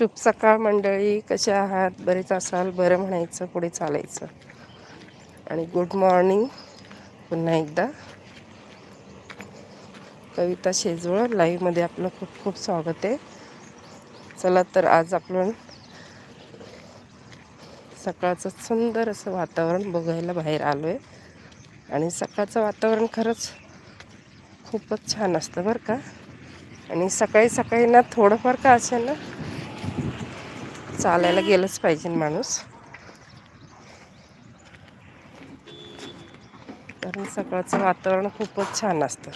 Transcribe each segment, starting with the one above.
शुभ सकाळ मंडळी कशा आहात? बरेच असाल बरं म्हणायचं पुढे चालायचं. आणि गुड मॉर्निंग पुन्हा एकदा. कविता शेजवळ लाईव्हमध्ये आपलं खूप खूप स्वागत आहे. चला तर आज आपण सकाळचं सुंदर असं वातावरण बघायला बाहेर आलो आहे आणि सकाळचं वातावरण खरंच खूपच छान असतं बरं का? आणि सकाळी सकाळी ना थोडंफार का असेल ना चालायला गेलंच पाहिजे माणूस. कारण सकाळचं वातावरण खूपच छान असतं.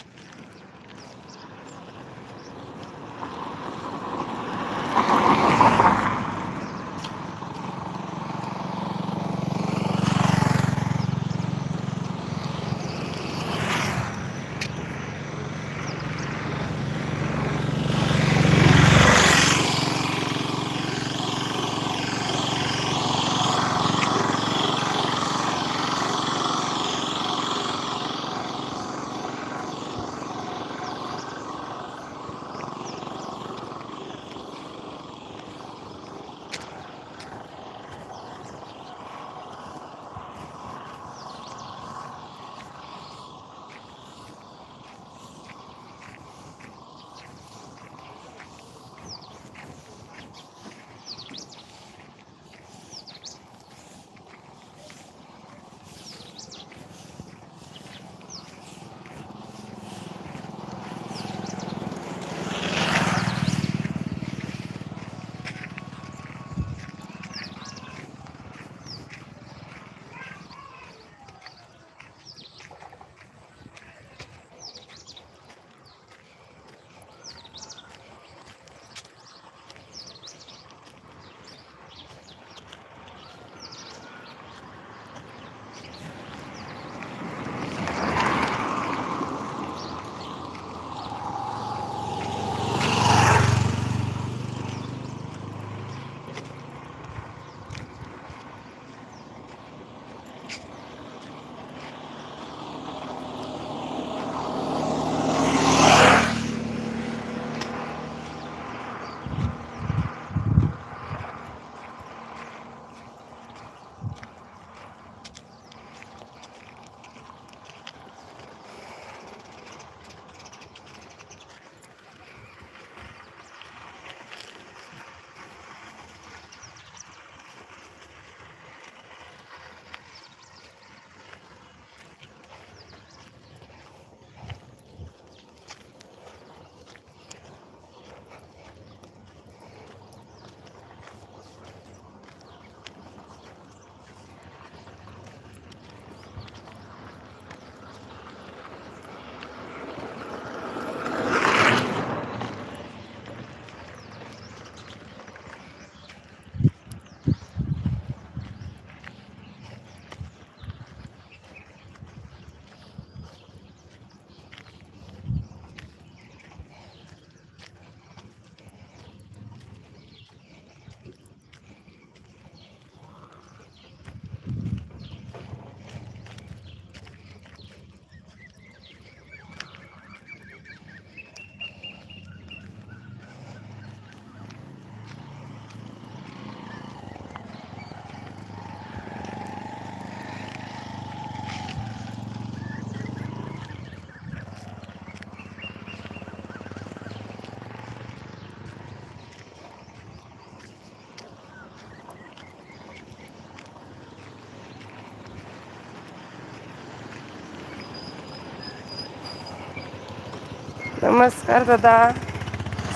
नमस्कार दादा.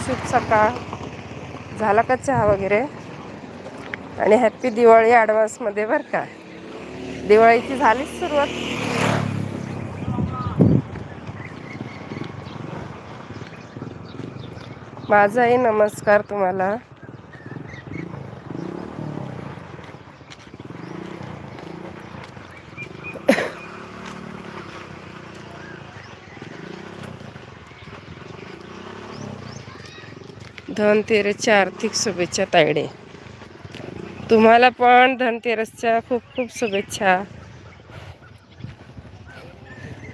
शुभ सकाळ. झाला का चहा वगैरे? आणि हॅप्पी दिवाळी ॲडव्हान्समध्ये बरं का. दिवाळीची झालीच सुरुवात. माझाही नमस्कार तुम्हाला. धनतेरसच्या आर्थिक शुभेच्छा तायडे तुम्हाला पण धनतेरसच्या खूप खूप शुभेच्छा.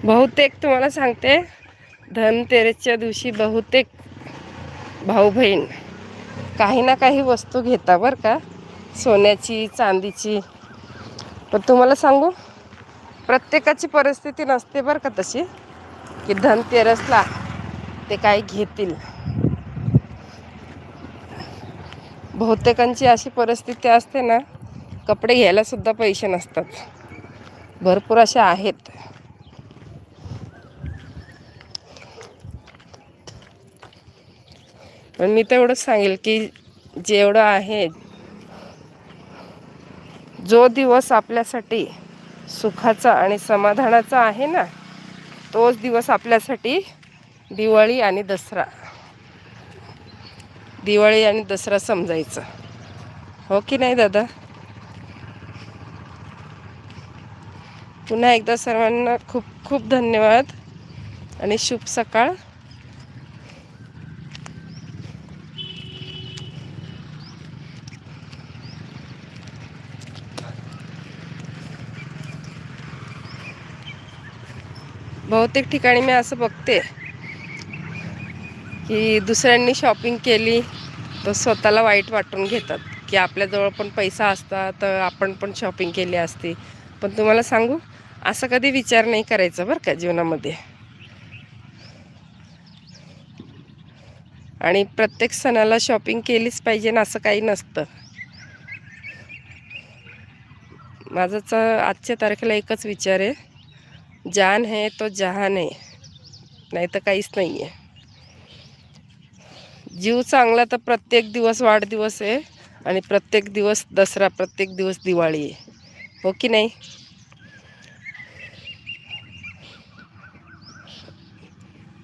बहुतेक तुम्हाला सांगते धनतेरसच्या दिवशी बहुतेक भाऊ बहीण काही ना काही वस्तू घेता बरं का सोन्याची चांदीची. पण तुम्हाला सांगू प्रत्येकाची परिस्थिती नसते बरं का तशी की धनतेरसला ते काही घेतील. बहुतेकांची अशी परिस्थिती असते ना कपडे घ्यायलासुद्धा पैसे नसतात. भरपूर असे आहेत. पण मी तर एवढंच सांगेल की जेवढं आहे जो दिवस आपल्यासाठी सुखाचा आणि समाधानाचा आहे ना तोच दिवस आपल्यासाठी दिवाळी आणि दसरा. दिवाळी आणि दसरा समजायचा. हो की नाही दादा? पुन्हा एकदा सर्वांना खूप खूप धन्यवाद आणि शुभ सकाळ. बहुतेक ठिकाणी मी असं बघते. की दुसऱ्यांनी शॉपिंग केली तर स्वतःला वाईट वाटून घेतात. की आपल्याजवळ पण पैसा असता तर आपण पण शॉपिंग केली असती. पण तुम्हाला सांगू असं कधी विचार नाही करायचा बरं का जीवनामध्ये. आणि प्रत्येक सणाला शॉपिंग केलीच पाहिजे ना असं काही नसतं. माझाच आजच्या तारखेला एकच विचार आहे. जान है तो जहान आहे नाही तर काहीच नाही आहे जीव चांगला तर प्रत्येक दिवस वाढदिवस आहे आणि प्रत्येक दिवस दसरा प्रत्येक दिवस दिवाळी आहे. हो की नाही?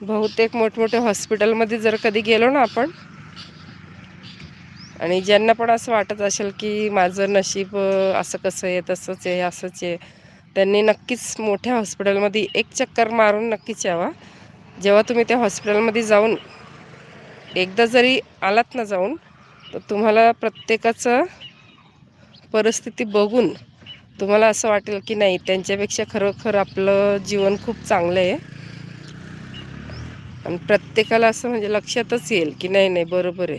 बहुतेक मोठमोठ्या हॉस्पिटलमध्ये जर कधी गेलो ना आपण आणि ज्यांना पण असं वाटत असेल की माझं नशीब असं कसं आहे तसंच आहे असंच आहे त्यांनी नक्कीच मोठ्या हॉस्पिटलमध्ये एक चक्कर मारून नक्कीच यावा. जेव्हा तुम्ही त्या हॉस्पिटलमध्ये जाऊन एकदा जरी आलात ना जाऊन तर तुम्हाला प्रत्येकाचं परिस्थिती बघून तुम्हाला असं वाटेल की नाही त्यांच्यापेक्षा खरोखर आपलं जीवन खूप चांगलं आहे. आणि प्रत्येकाला असं म्हणजे लक्षातच येईल की नाही नाही बरोबर आहे.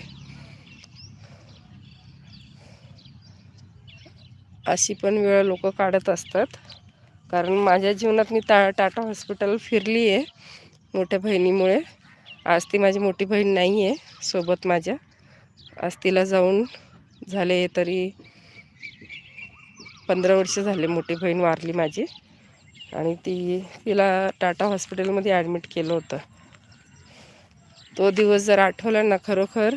अशी पण वेळ लोक काढत असतात. कारण माझ्या जीवनात मी टा टाटा हॉस्पिटल फिरली आहे मोठ्या बहिणीमुळे. आज ती माझी मोठी बहीण नाही आहे सोबत माझ्या. आज तिला जाऊन झाले तरी पंधरा वर्ष झाले मोठी बहीण वारली माझी. आणि ती तिला टाटा हॉस्पिटलमध्ये ॲडमिट केलं होतं. तो दिवस जर आठवला ना खरोखर.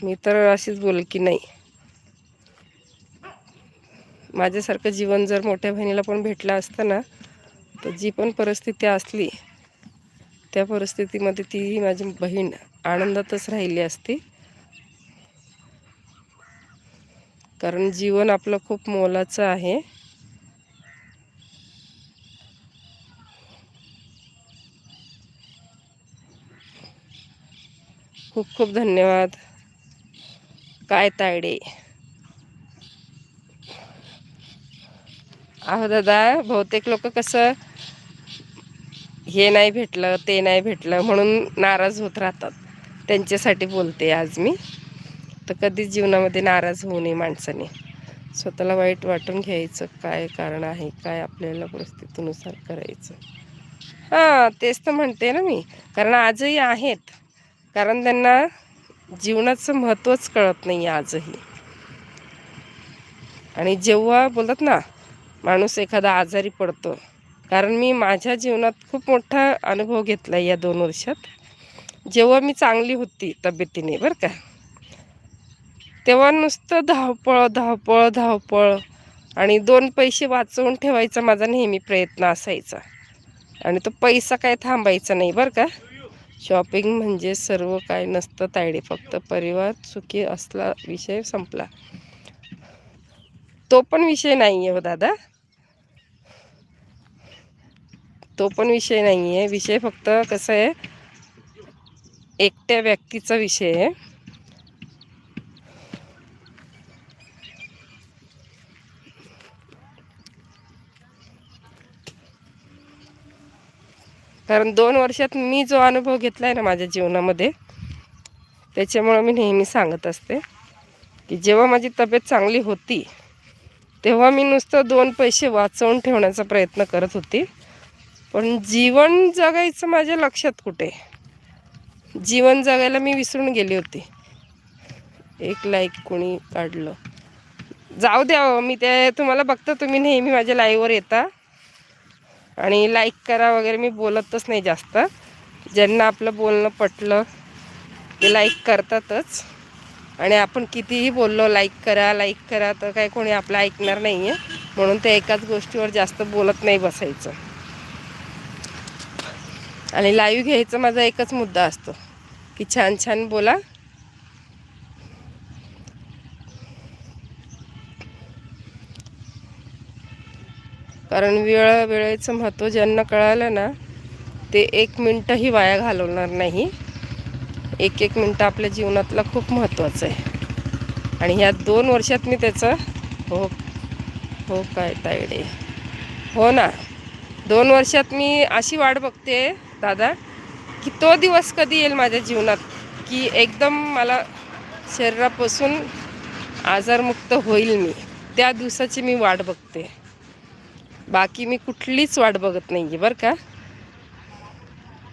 मी तर अशीच बोल की नाही. माझ्यासारखं जीवन जर मोठ्या बहिणीला पण भेटलं असतं ना तर जी पण परिस्थिती असली त्या परिस्थितीमध्ये ती माझी बहीण आनंदातच राहिली असती. कारण जीवन आपलं खूप मोलाचं आहे. खूप खूप धन्यवाद. काय तायडे. अहो दादा बहुतेक लोक कसं हे नाही भेटलं ते नाही भेटलं म्हणून नाराज होत राहतात. त्यांच्यासाठी बोलते आज मी. तर कधीच जीवनामध्ये नाराज होऊ नये माणसाने. स्वतःला वाईट वाटून घ्यायचं काय कारण आहे काय आपल्याला परिस्थितीनुसार करायचं. हां तेच तर म्हणते ना मी. कारण आजही आहेत. कारण त्यांना जीवनाचं महत्त्वच कळत नाही आजही. आणि जेव्हा बोलतात ना माणूस एखादा आजारी पडतो. कारण मी माझ्या जीवनात खूप मोठा अनुभव घेतला या दोन वर्षात. जेव्हा मी चांगली होती तब्येतीने बरं का. तेव्हा नुसतं धावपळ धावपळ धावपळ आणि दोन पैसे वाचवून ठेवायचा माझा नेहमी प्रयत्न असायचा. आणि तो पैसा काय थांबायचा नाही बरं का. शॉपिंग म्हणजे सर्व काय नसतं तायडे फक्त परिवार सुखी असला विषय संपला. तो पण विषय नाही आहे हो दादा. तो पण विषय नाही आहे विषय फक्त कसं आहे एकट्या व्यक्तीचा विषय आहे. कारण दोन वर्षात मी जो अनुभव घेतला आहे ना माझ्या जीवनामध्ये त्याच्यामुळं मी नेहमी सांगत असते की जेव्हा माझी तब्येत चांगली होती तेव्हा मी नुसतं दोन पैसे वाचवून ठेवण्याचा प्रयत्न करत होती. पण जीवन जगायचं माझ्या लक्षात कुठे? जीवन जगायला मी विसरून गेली होती. एक लाईक कोणी काढलं. जाऊ द्या हो, मी ते तुम्हाला बघता तुम्ही नेहमी माझ्या लाईव्हवर येता. आणि लाईक करा वगैरे मी बोलतच नाही जास्त. ज्यांना आपलं बोलणं पटलं ते लाईक करतातच. आणि आपण कितीही बोललो लाईक करा लाईक करा तर काय कोणी आपलं ऐकणार नाही आहे म्हणून ते एकाच गोष्टीवर जास्त बोलत नाही बसायचं. आणि लाईव्ह घ्यायचा माझा एकच मुद्दा असतो. की छान छान बोला. कारण वेळ वेळेचं महत्त्व ज्यांना कळालं ना ते एक मिनटंही वाया घालवणार नाही. एक एक मिनटं आपल्या जीवनातला खूप महत्त्वाचं आहे. आणि ह्या दोन वर्षात मी त्याचं हो हो काय तायडे. हो ना. दोन वर्षात मी अशी वाट बघते दादा की तो दिवस कधी येईल माझ्या जीवनात? की एकदम मला शरीरापासून आजारमुक्त होईल मी. त्या दिवसाची मी वाट बघते. बाकी मी कुठलीच वाट बघत नाही आहे बरं का?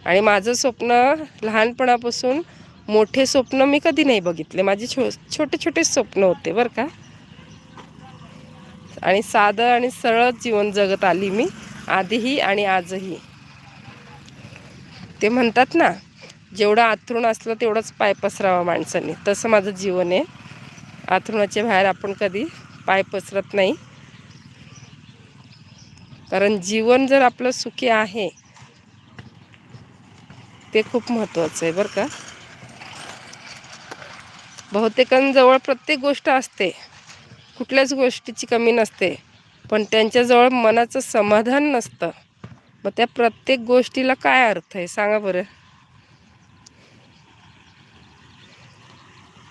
आणि माझं स्वप्न लहानपणापासून मोठे स्वप्न मी कधी नाही बघितले. माझे छो छोटे छोटे स्वप्न होते बरं का? आणि साधं आणि सरळ जीवन जगत आली मी. आधीही आणि आजही. ते म्हणतात ना जेवढं आथरुण असलं तेवढंच पाय पसरावा माणसाने. तसं माझं जीवन आहे. आथरुणाच्या बाहेर आपण कधी पाय पसरत नाही. कारण जीवन जर आपलं सुखी आहे ते खूप महत्त्वाचं आहे बरं का? बहुतेकांजवळ प्रत्येक गोष्ट असते. कुठल्याच गोष्टीची कमी नसते. पण त्यांच्याजवळ मनाचं समाधान नसतं. मग त्या प्रत्येक गोष्टीला काय अर्थ आहे? सांगा बरं.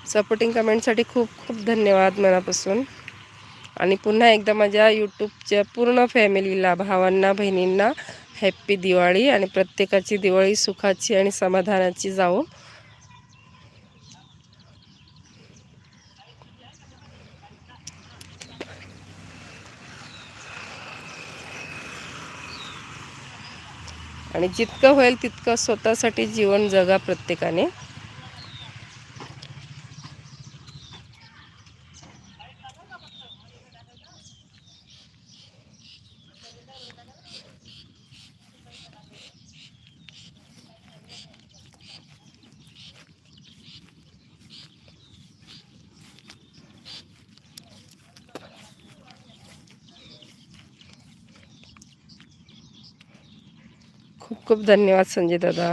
सपोर्टिंग कमेंटसाठी खूप खूप धन्यवाद मनापासून. आणि पुन्हा एकदा माझ्या यूट्यूबच्या पूर्ण फॅमिलीला भावांना बहिणींना हॅप्पी दिवाळी आणि प्रत्येकाची दिवाळी सुखाची आणि समाधानाची जावो. आणि जितकं होईल तितकं स्वतःसाठी जीवन जगा प्रत्येकाने. खूप खूप धन्यवाद संजय दादा.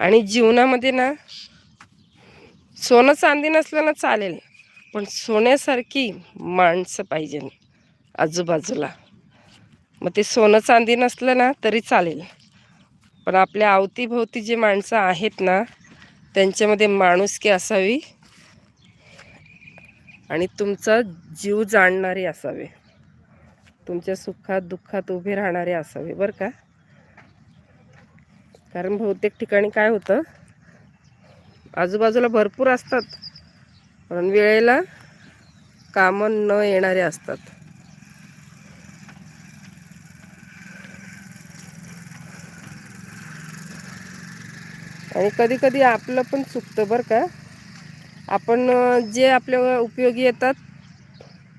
आणि जीवनामध्ये ना सोनं चांदी नसलं ना चालेल पण सोन्यासारखी माणसं पाहिजे आजूबाजूला. मग ते सोनं चांदी नसलं ना तरी चालेल. पण आपल्या अवतीभोवती जे माणसं आहेत ना त्यांच्यामध्ये माणुसकी असावी आणि तुमचा जीव जाणणारी असावे. तुमच्या सुखात दुःखात उभे राहणारे असावे बरं का? कारण बहुतेक ठिकाणी काय होतं? आजूबाजूला भरपूर असतात पण वेळेला कामं न येणारे असतात. आणि कधी कधी आपलं पण चुकतं बरं का? आपण जे आपल्या उपयोगी येतात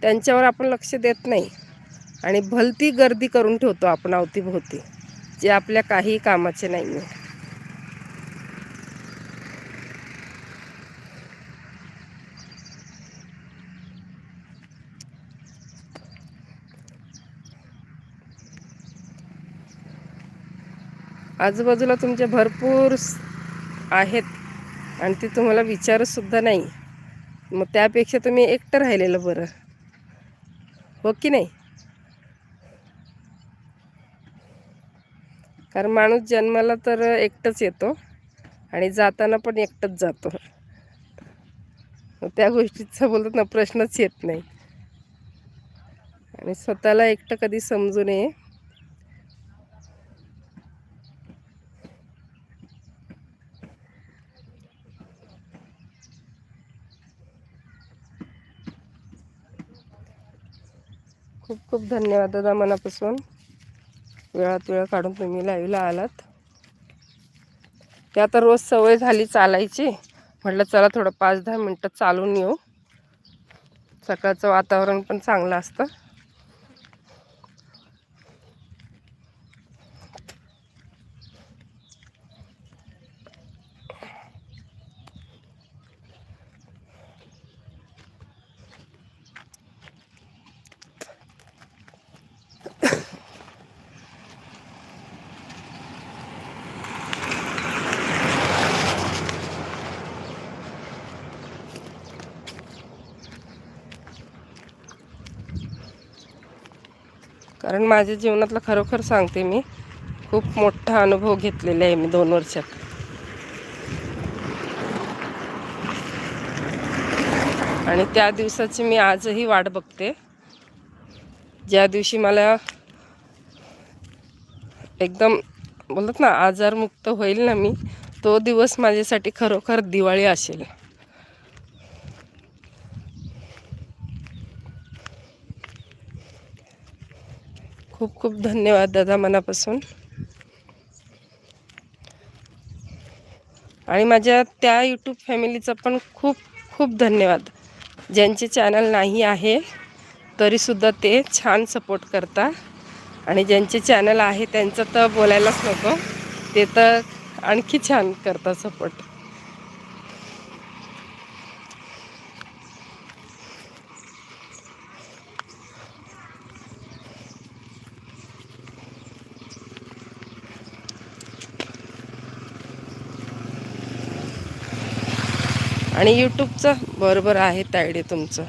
त्यांच्यावर आपण लक्ष देत नाही. आणि भलती गर्दी करून ठेवतो आपण अवतीभोवती जे आपल्या काही कामाचे नाही आहे आजूबाजूला तुमचे भरपूर आहेत आणि ते तुम्हाला विचारसुद्धा नाही. मग त्यापेक्षा तुम्ही एकटं राहिलेलं बरं. हो की नाही? कारण माणूस जन्माला तर एकटंच येतो आणि जाताना पण एकटंच जातो. त्या गोष्टीचा बोलताना प्रश्नच येत नाही. आणि स्वतःला एकटं कधी समजू नये. खूप खूप धन्यवाद दादा मनापासून. वेळात वेळ काढून तुम्ही लाईव्हला आलात. ते आता रोज सवय झाली चालायची. म्हटलं चला थोडं पाच दहा मिनटं चालून येऊ. सकाळचं वातावरण पण चांगलं असतं. कारण माझ्या जीवनातला खरोखर सांगते मी खूप मोठा अनुभव घेतलेला आहे मी दोन वर्षात. आणि त्या दिवसाची मी आजही वाट बघते. ज्या दिवशी मला एकदम बोलतात ना आजारमुक्त होईल ना मी तो दिवस माझ्यासाठी खरोखर दिवाळी असेल. खूप खूप धन्यवाद दादा मनापासून. आणि माझ्या त्या यूट्यूब फॅमिलीचा पण खूप खूप धन्यवाद. ज्यांचे चॅनल नाही आहे तरीसुद्धा ते छान सपोर्ट करता. आणि ज्यांचे चॅनल आहे त्यांचं तर बोलायलाच नको. ते तर आणखी छान करतात सपोर्ट आणि यूट्यूबचं बरोबर आहे तायडे तुमचं.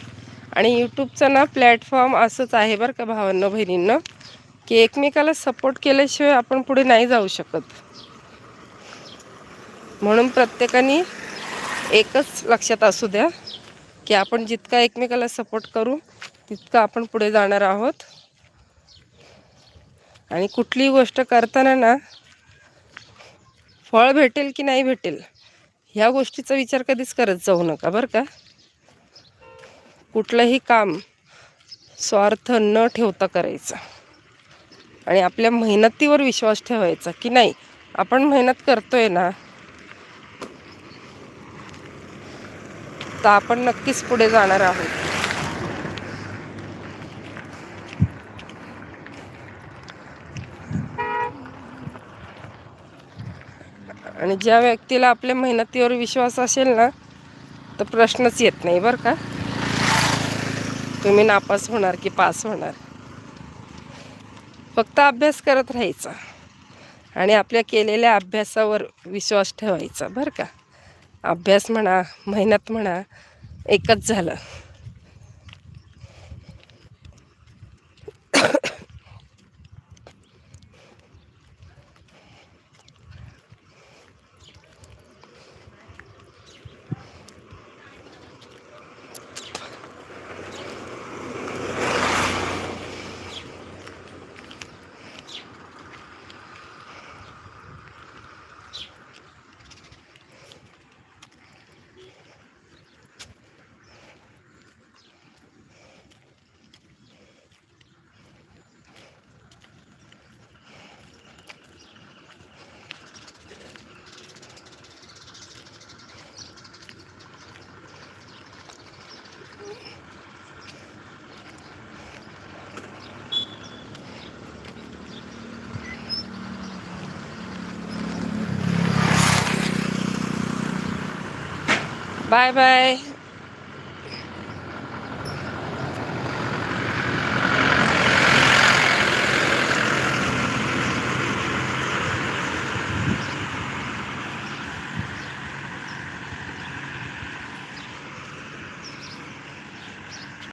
आणि यूट्यूबचं ना प्लॅटफॉर्म असंच आहे बरं का भावांना बहिणींना की एकमेकाला सपोर्ट केल्याशिवाय आपण पुढे नाही जाऊ शकत. म्हणून प्रत्येकाने एकच लक्षात असू द्या की आपण जितका एकमेकाला सपोर्ट करू तितकं आपण पुढे जाणार आहोत. आणि कुठलीही गोष्ट करताना ना फळ भेटेल की नाही भेटेल ह्या गोष्टीचा विचार कधीच करत जाऊ नका बरं का? कुठलंही काम स्वार्थ न ठेवता करायचं. आणि आपल्या मेहनतीवर विश्वास ठेवायचा की नाही आपण मेहनत करतोय ना तर आपण नक्कीच पुढे जाणार आहोत. आणि ज्या व्यक्तीला आपल्या मेहनतीवर विश्वास असेल ना तर प्रश्नच येत नाही बरं का. तुम्ही नापास होणार की पास होणार. फक्त अभ्यास करत राहायचा आणि आपल्या केलेल्या अभ्यासावर विश्वास ठेवायचा बरं का. अभ्यास म्हणा मेहनत म्हणा एकच झालं. Bye bye.